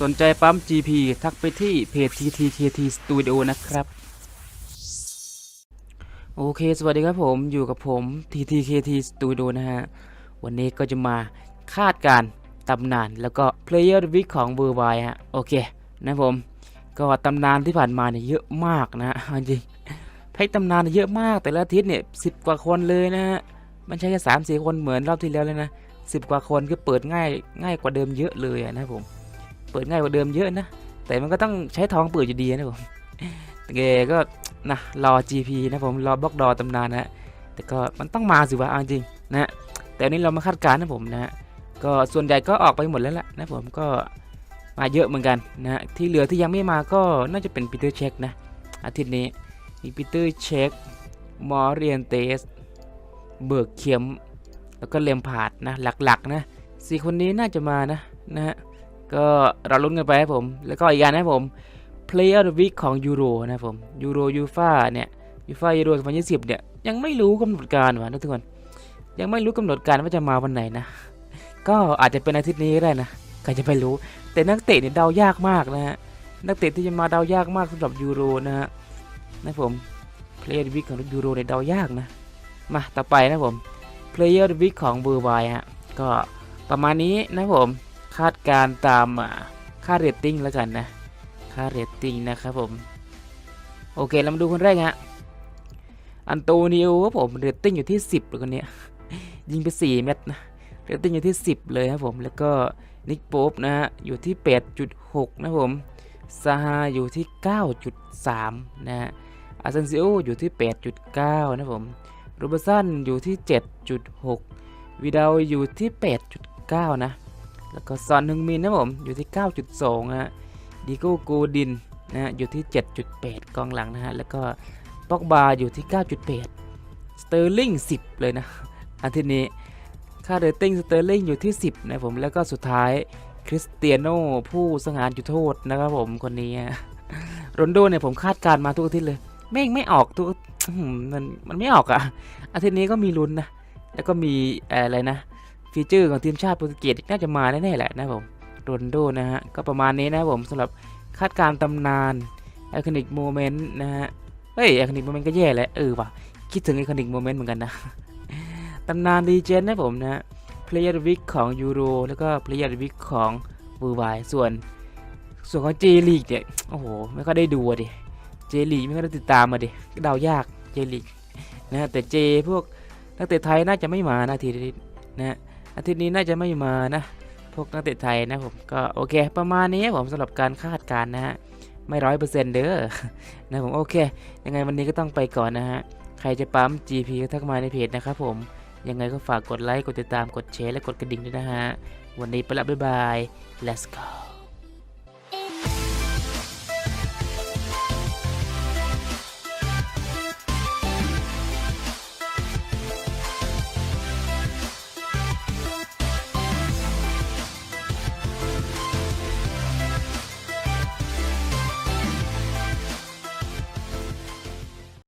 สนใจปั๊ม GP ทักไปที่เพจ TTKT Studio นะครับ โอเค สวัสดีครับผมอยู่กับผม TTKT Studio นะฮะ วันนี้ก็จะมาคาดการตำนานแล้วก็ Player Week ของ w o r l d w i ฮะ โอเค นะผม ก็ตำนานที่ผ่านมาเนี่ยเยอะมากนะฮะจริงเพชรตำนานเยอะมากแต่ละอาทิตย์เนี่ยสิบกว่าคนเลยนะฮะมันใช่แค่สามสี่คนเหมือนรอบที่แล้วเลยนะสิบกว่าคนก็เปิดง่ายง่ายกว่าเดิมเยอะเลยอะนะผม เปิดง่ายกว่าเดิมเยอะนะ แต่มันก็ต้องใช้ทองเปิดอยู่ดีนะผมแต่แกก็นะรอ GP นะผมรอบล็อกดอตำนานนะแต่ก็มันต้องมาสิวะเอาจริงนะแต่นนี้เรามาคาดการณ์นะผมนะก็ส่วนใหญ่ก็ออกไปหมดแล้วล่ะนะผมก็มาเยอะเหมือนกันนะที่เหลือที่ยังไม่มาก็น่าจะเป็นปีเตอร์เช็คนะอาทิตย์นี้มีปีเตอร์เช็คมอร์เรียนเตสเบิร์กเข็มแล้วก็เลมพาดนะหลักๆนะสี่คนนี้น่าจะมานะนะฮะ ก็เราลุ้นกันไปครับผม แล้วก็อีกอย่างนะครับผม Player of the Week ของยูโรนะครับผมยูโรยูฟาเนี่ยยูฟายูโร2020เนี่ยยังไม่รู้กำหนดการว่ะนะทุกคนยังไม่รู้กำหนดการว่าจะมาวันไหนนะ ก็อาจจะเป็นอาทิตย์นี้ก็ได้นะใครจะไปรู้ แต่นักเตะเนี่ยเดายากมากนะฮะนักเตะที่จะมาเดายากมากสำหรับยูโรนะฮะนะครับผม Player of the Week ของยูโรเนี่ยเดายากนะมาต่อไปนะครับผม Player of the Week ของเบอร์ไวฮะก็ประมาณนี้นะครับผม คาดการตามอ่าค่าเรตติ้งแล้วกันนะ ค่าเรตติ้งนะครับผม โอเคเรามาดูคนแรกฮะ อันโตนิโอครับผมเรตติ้งอยู่ที่ 10เลยคนเนี้ย ยิงไป 4 เม็ดนะ เรตติ้งอยู่ที่ 10 เลยครับผม แล้วก็นิกโป๊ปนะฮะ อยู่ที่ 8.6 นะผมซาฮาอยู่ที่ 9.3 นะฮะอาเซนซิโออยู่ที่ 8.9 นะผมโรเบร์ตสันอยู่ที่ 7.6 วิดาวอยู่ที่ 8.9 นะ แล้วก็ซอนฮึงมินนะผม อยู่ที่ 9.2ฮะดิโก้โกดินนะฮะอยู่ที่ 7.8 กองหลังนะฮะ แล้วก็ป็อกบาอยู่ที่ 9.8 สเตอร์ลิง 10 เลยนะ อันที่นี้ ค่าเรตติ้งสเตอร์ลิงอยู่ที่ 10 นะผม แล้วก็สุดท้ายคริสเตียโนผู้สงหารจุดโทษนะครับผมคนนี้ฮะโรนโดเนี่ยผมคาดการมาทุกอาทิตย์เลย แม่งไม่ออกทุกมันมันไม่ออกอะอาทิตย์นี้ก็มีลุ้นนะ แล้วก็มีอะไรนะ ฟีเจอร์ของทีมชาติโปรตุเกสน่าจะมาแน่ๆแหละนะผมโรนโดนะฮะก็ประมาณนี้นะผมสำหรับคาดการตำนานไอคอนิกโมเมนต์นะฮะเฮ้ยไอคอนิกโมเมนต์ก็แย่แหล้วเออว่ะคิดถึงไอคอนิกโมเมนต์เหมือนกันนะตำนานดีเจนนะผมนะฮะ Player of the Week ของยูโรแล้วก็ Player of the Week ของบูไวส่วนส่วนของเจลีกเนี่ยโอ้โหไม่ค่อยได้ดูอะดิเจลีกไม่ค่อยได้ติดตามมาดิเดายากเจลีกนะแต่เจพวกนักเตะไทยน่าจะไม่มานะทีนี้นะฮะ อาทิตย์นี้น่าจะไม่มานะพวกนักเตะไทยนะผมก็โอเค ประมาณนี้ผมสำหรับการคาดการณ์นะฮะไม่ร้อยเปอร์เซ็นต์เด้อนะผมโอเค ยังไงวันนี้ก็ต้องไปก่อนนะฮะใครจะปั๊ม GP ก็ทักมาในเพจนะครับผมยังไงก็ฝากกดไลค์กดติดตามกดแชร์และกดกระดิ่งด้วยนะฮะวันนี้ไปละบ๊ายบาย let's go